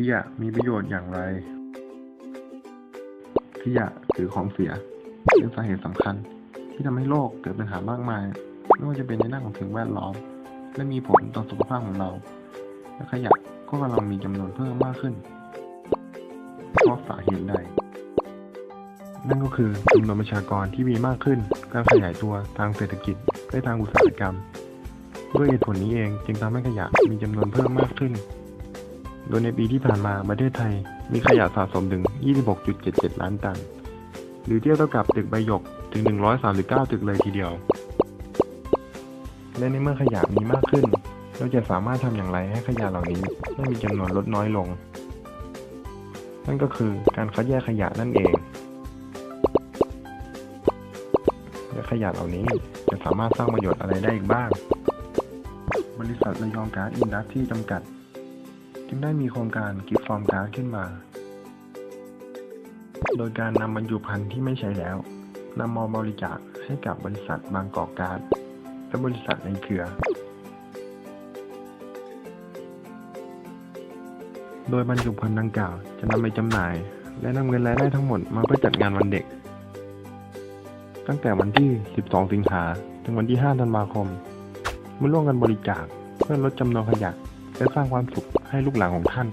ขยะมีประโยชน์อย่างไร ขยะหรือของเสียเป็นสาเหตุสำคัญ ที่ทำให้โลกเกิดปัญหามากมาย ไม่ว่าจะเป็นในด้านของสิ่งแวดล้อม และมีผลต่อสุขภาพของเรา และขยะก็กำลังมีจำนวนเพิ่มมากขึ้นเพราะสาเหตุใด นั่นก็คือจำนวนประชากรที่มีมากขึ้น การขยายตัวทางเศรษฐกิจและทางอุตสาหกรรม ด้วยเหตุผลนี้เองจึงทำให้ขยะมีจำนวนเพิ่มมากขึ้น โดยในปีที่ผ่านมาประเทศไทยมีขยะสะสมถึง 26.77 ล้านตัน หรือเทียบเท่ากับตึกใบหยกถึง 139 ตึกเลยทีเดียว และในเมื่อขยะมีมากขึ้น เราจะสามารถทำอย่างไรให้ขยะเหล่านี้ได้มีจำนวนลดน้อยลง นั่นก็คือการคัดแยกขยะนั่นเอง และขยะเหล่านี้จะสามารถสร้างประโยชน์อะไรได้อีกบ้าง บริษัทระยองการอินดัสที่จำกัด จึงได้มีโครงการกิฟต์ฟอร์มการ์ดขึ้นมา โดยการนำบรรจุภัณฑ์ที่ไม่ใช้แล้วนำมาบริจาคให้กับบริษัทบางกอกการ์ดและบริษัทในเครือ โดยบรรจุภัณฑ์ดังกล่าวจะนำไปจำหน่าย และนำเงินรายได้ทั้งหมดมาเพื่อจัดงานวันเด็ก ตั้งแต่วันที่ 12 สิงหาถึงวันที่ 5 ธันวาคมมาร่วมกันบริจาคเพื่อลดจำนวนขยะ และสร้างความสุขให้ลูกหลานของท่าน